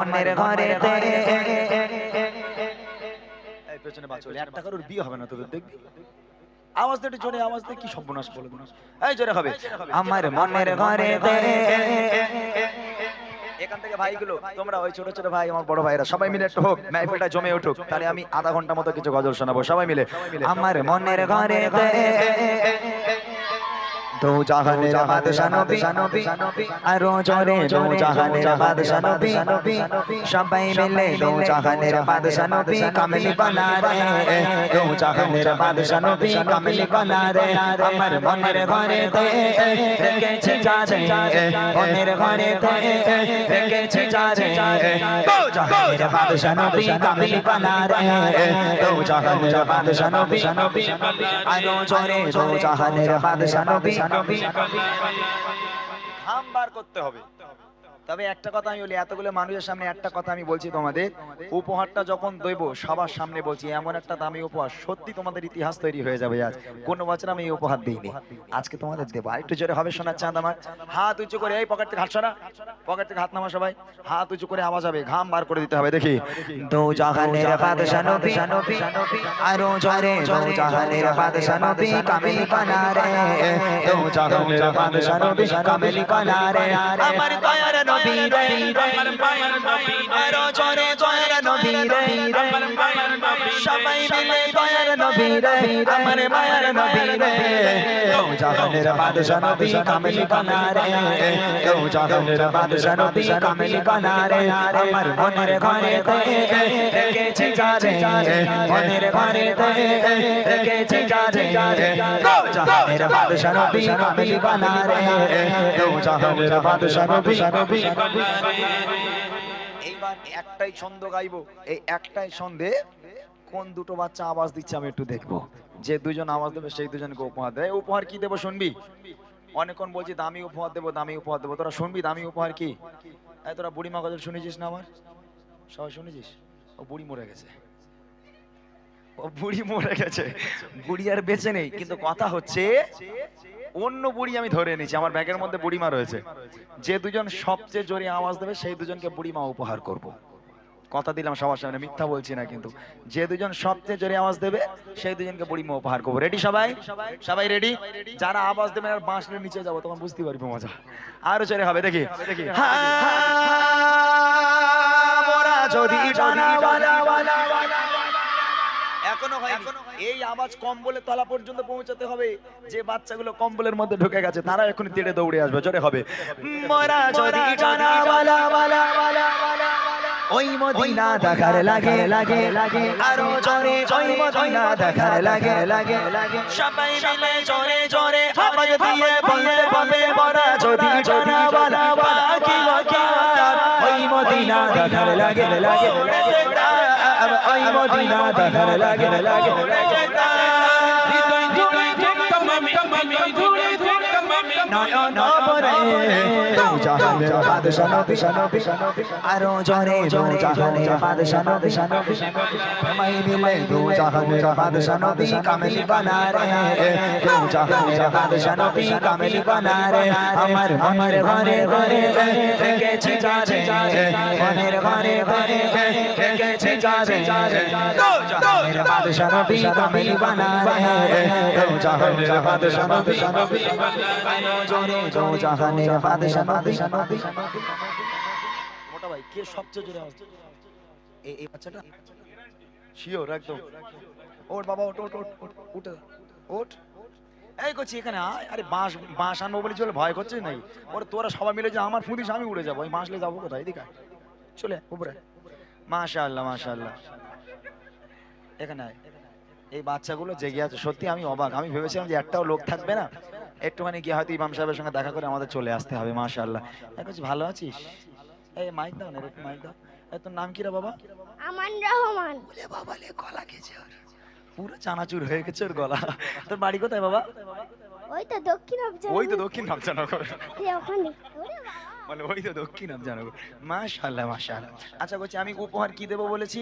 অন্যের ঘরেতে এই পেছনে বাচ্চা হলে একটা কারোর বিয়ে হবে না তোদের দেখবি? আওয়াজ একটু জোরে আওয়াজ দিয়ে কি সর্বনাশ বলে দিন এই জোরে হবে। আমার মনের ঘরেতে এখান থেকে ভাইগুলো তোমরা ওই ছোট ছোট ভাই আমার বড় ভাইরা সবাই মিলে একটু হোক মাইফেলটা জমে উঠুক তাহলে আমি আধা ঘণ্টা মতো কিছু গজল শোনাবো সবাই মিলে। আমার মনের ঘরেতে দো জাহানের বাদশা নবী আরও জোরে দো জাহানের বাদশা নবী সবাই মিলে দো জাহানের বাদশা নবী কামলি বানা রে দো জাহানের বাদশা নবী কামলি বানা রে আমার মনের ঘরেতে রেখেছি যারে মনের ঘরেতে রেখেছি যারে দো জাহানের বাদশা নবী কামলি বানা রে দো জাহানের বাদশা নবী আরও জোরে দো জাহানের বাদশা নবী ঘাম বার করতে হবে। তবে একটা কথা আমি বলি এতগুলো মানুষের সামনে একটা কথা আমি বলছি তোমাদের উপহারটা যখন দেব সবার সামনে বলছি এমন একটা দামি উপহার সত্যি তোমাদের ইতিহাস তৈরি হয়ে যাবে আজ কোন বছর আমি এই উপহার দিইনি আজকে তোমাদের দেবো আরেকটু জোরে হবে শোনার চাঁদ আমার হাত উঁচু করে এই পকেট থেকে হাত সরা পকেট থেকে হাত নামা সবাই হাত উঁচু করে আওয়াজ হবে ঘাম বার করে দিতে হবে দেখি দো জাহানের বাদশা নবী আরও জোরে দো জাহানের বাদশা নবী কামিল বানা রে দো জাহানের বাদশা নবী কামিল বানা রে আমার দয়ার নবী আমার মায়ের নবী আরও জোরে দয়ার নবী রে আমার মায়ের নবী সবাই মিলে দয়ার নবী রে আমার মায়ের নবী রে দো জাহানের বাদশা নবী কামিল বানা রে দো জাহানের বাদশা নবী কামিল বানা রে আমার মনের ঘরেতে রেখেছি যারে। মনের ঘরেতে রেখেছি যারে। দো জাহানের বাদশা নবী কামিল বানা রে দো জাহানের বাদশা নবী এইবার একটাই ছন্দ গাইবো। এই একটাই ছন্দে কোন দুটো বাচ্চা আওয়াজ দিচ্ছে আমি একটু দেখব। যে দুজন আওয়াজ দেবে সেই দুজনকে উপহার দেয়। উপহার কি দেবো শুনবি? অনেকক্ষণ বলছি, দামি উপহার দেবো, দামি উপহার দেবো। তোরা শুনবি দামি উপহার কি? তোরা বুড়িমা গজল শুনেছিস না আমার? সবাই শুনেছিস? ও বুড়ি মরে গেছে। বুড়ি মরে গেছে। বুড়ি আর বেঁচে নেই কিন্তু কথা হচ্ছে অন্য বুড়ি আমি ধরে নিয়েছি আমার ব্যাগের মধ্যে বুড়িমা রয়েছে। যে দুজন সবচেয়ে জোরে আওয়াজ দেবে সেই দুজনকে বুড়িমা উপহার করব। কথা দিলাম সবার সামনে মিথ্যা বলছি না কিন্তু। যে দুজন সবচেয়ে জোরে আওয়াজ দেবে সেই দুজনকে বুড়িমা উপহার করব। রেডি সবাই? সবাই রেডি যারা আওয়াজ দেবে আর বাঁশলের নিচে যাব তখন বুঝতে পারবি মজা। আরও জোরে হবে দেখি। মোরা যদি এখনও হয়নি। এই আওয়াজ কম্বলের তলা পর্যন্ত পৌঁছাতে হবে যে বাচ্চাগুলো কম্বলের মধ্যে ঢুকে গেছে তারা এখন তেড়ে দৌড়ে আসবে জোরে হবে। মোরা যদি জানাওয়ালা ওই মদিনা দেখার লাগে লাগে লাগে আরও জোরে ওই মদিনা দেখার লাগে লাগে লাগে সবাই মিলে জোরে জোরে আওয়াজ দিয়ে বলতে বলতে মোরা যদি জানাওয়ালা বাকি বাকি ওই মদিনা দেখার লাগে লাগে মদিনা দেখার লাগে লাগে নয়ন ভরে জাহানের বাদশা নবী আরও জোরে দু জাহানের বাদশা নবী সবাই মিলে দু জাহানের বাদশা নবী কামেলি বানা রে দু জাহানের বাদশা নবী কামেলি বানা রে আমার মনের ঘরে ঘরে রেখেছি যারে মনের ঘরে ঘরে রেখেছি যারে দু জাহানের বাদশা নবী কামেলি নবী জোরে দু জাহানের বাদশা নবী মোটা ভাই কে সবচেয়ে জোরে আওয়াজ এই এই বাচ্চাটা শিওর একদম ওঠ বাবা ওঠ ওঠ ওঠ ওঠ উঠে ওঠ এই করছি এখানে আরে বাঁশ বাঁশ আনব বলে চলে ভয় করছিস নাকি ওরে তোরা সবাই মিলে যে আমার ফুদিস আমি উড়ে যাব আমি বাঁশলে যাব কোথায় এদিকে। চলে উপরে মাশা আল্লাহ এখানে এই বাচ্চাগুলো জেগে আছে সত্যি আমি অবাক আমি ভেবেছিলাম যে একটাও লোক থাকবে না একটুখানি গিয়ে হয়তো ইমাম সাহেবের সঙ্গে দেখা করে আমাদের চলে আসতে হবে মাশা আল্লাহ ভালো আছিস? এই মাইক দাও না একটু মাইক দাও। তোর নাম কি রে বাবা? আমান রহমান। বলে বাবা লে গলা গেছে ওর। পুরো চানাচুর হয়ে গেছে ওর গলা। তোর বাড়ি কোথায় বাবা? ওই তো দক্ষিণ অবজার ওই তো দক্ষিণ নামজানগর ওখানে। মানে ওই তো দক্ষিণ নামজানগর মাশাআল্লাহ মাশাআল্লাহ। আচ্ছা বলছি আমি উপহার কি দেবো বলেছি?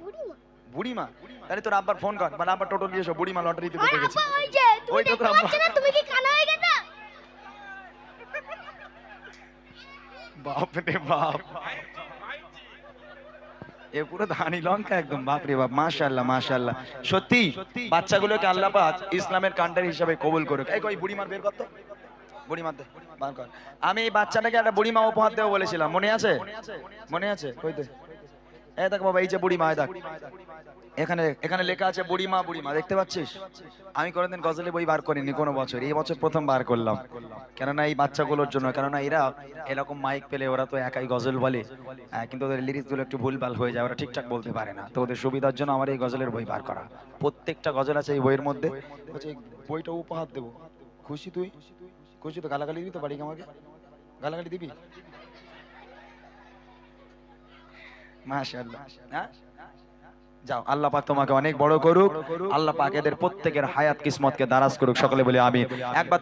বুড়িমা। বুড়িমা? তাহলে তোর আব্বার ফোন কর মানে আব্বার টোটো নিয়ে এসো বুড়িমা লটারি দিতে গেছে। তুমি দেখতে পাচ্ছ না তুমি কি কানা হয়ে গেছো? বাপ রে বাপ। এ পুরো ধানি লঙ্কা একদম বাপরে বাপ মাশাআল্লাহ মাশাআল্লাহ। সত্যি বাচ্চাগুলোকে আল্লাহ পাক ইসলামের কান্ট্রি হিসাবে কবুল করুক। এই কই বুড়িমার বের কর তো। বুড়িমার দে বার কর। আমি এই বাচ্চাটাকে একটা বুড়িমা উপহার দেবো বলেছিলাম মনে আছে? মনে আছে? কই এই দেখ বাবা, এই যে বুড়িমা, এই দেখ। এখানে এখানে লেখা আছে, বুড়িমা বুড়িমা দেখতে পাচ্ছিস? আমি কোনোদিন গজলে বই বার করিনি, কোনো বছর। এই বছর প্রথম বার করলাম। কেননা এই বাচ্চাগুলোর জন্য, কেননা এরা এরকম মাইক পেলে ওরা তো একাই গজল বলে। কিন্তু ওদের লিরিক্সগুলো একটু ভুলভাল হয়ে যায়, ওরা ঠিকঠাক বলতে পারে না। তো ওদের সুবিধার জন্য আমার এই গজলের বই বার করা। প্রত্যেকটা গজল আছে এই বইয়ের মধ্যে। বইটা উপহার দেবো। খুশি তুই? খুশি তো গালাগালি দিবি তো বাড়িকে আমাকে? গালাগালি দিবি? হ্যাঁ? যাও, আল্লাহ পাক তোমাকে অনেক বড় করুক। আল্লাহ পাক এদের প্রত্যেকের হায়াত, কিসমতকে দারাজ করুক। সকলে বলে আমি একবার